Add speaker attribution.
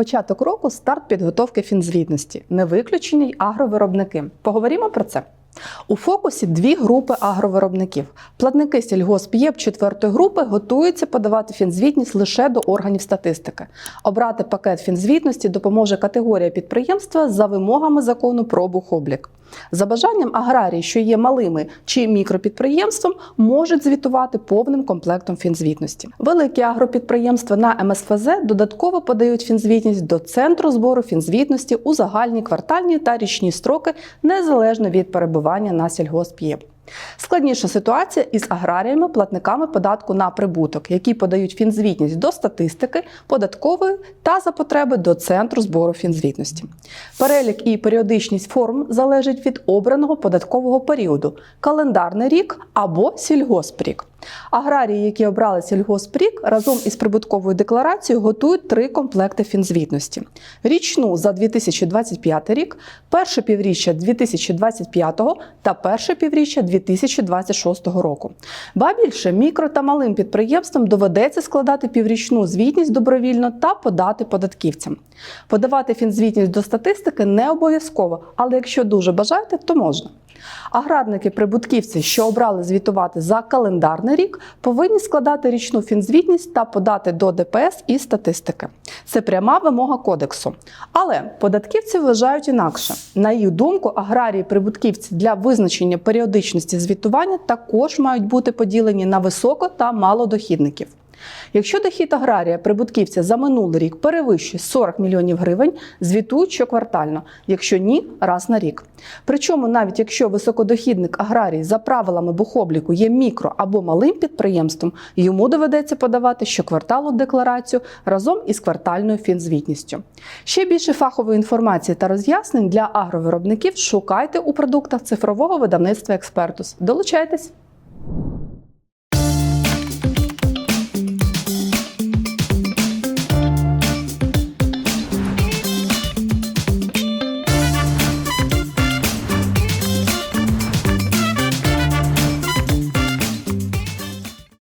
Speaker 1: Початок року старт підготовки фінзвітності, не виключені й агровиробники. Поговоримо про це. У фокусі дві групи агровиробників. Платники сільгосп'єб четвертої групи готуються подавати фінзвітність лише до органів статистики. Обрати пакет фінзвітності допоможе категорія підприємства за вимогами закону про бухоблік. За бажанням аграрії, що є малими чи мікропідприємством, можуть звітувати повним комплектом фінзвітності. Великі агропідприємства на МСФЗ додатково подають фінзвітність до центру збору фінзвітності у загальні квартальні та річні строки незалежно від перебування на сільгосп'єб. Складніша ситуація із аграріями, платниками податку на прибуток, які подають фінзвітність до статистики, податкової та за потреби до центру збору фінзвітності. Перелік і періодичність форм залежить від обраного податкового періоду календарний рік або сільгоспрік. Аграрії, які обрали сільгоспрік, разом із прибутковою декларацією готують три комплекти фінзвітності: річну за 2025 рік, перше півріччя 2025 та перше півріччя 2026 року. Ба більше мікро та малим підприємствам доведеться складати піврічну звітність добровільно та подати податківцям. Подавати фінзвітність до статистики не обов'язково, але якщо дуже бажаєте, то можна. Аграрники-прибутківці, що обрали звітувати за календарний рік, повинні складати річну фінзвітність та подати до ДПС і статистики. Це пряма вимога кодексу. Але податківці вважають інакше. На їх думку, аграрії-прибутківці для визначення періодичності звітування також мають бути поділені на високо та малодохідників. Якщо дохід аграрія прибутківця за минулий рік перевищує 40 мільйонів гривень, звітують щоквартально, якщо ні, раз на рік. Причому навіть якщо високодохідник аграрій за правилами бухобліку є мікро або малим підприємством, йому доведеться подавати щокварталу декларацію разом із квартальною фінзвітністю. Ще більше фахової інформації та роз'яснень для агровиробників шукайте у продуктах цифрового видавництва Експертус. Долучайтесь!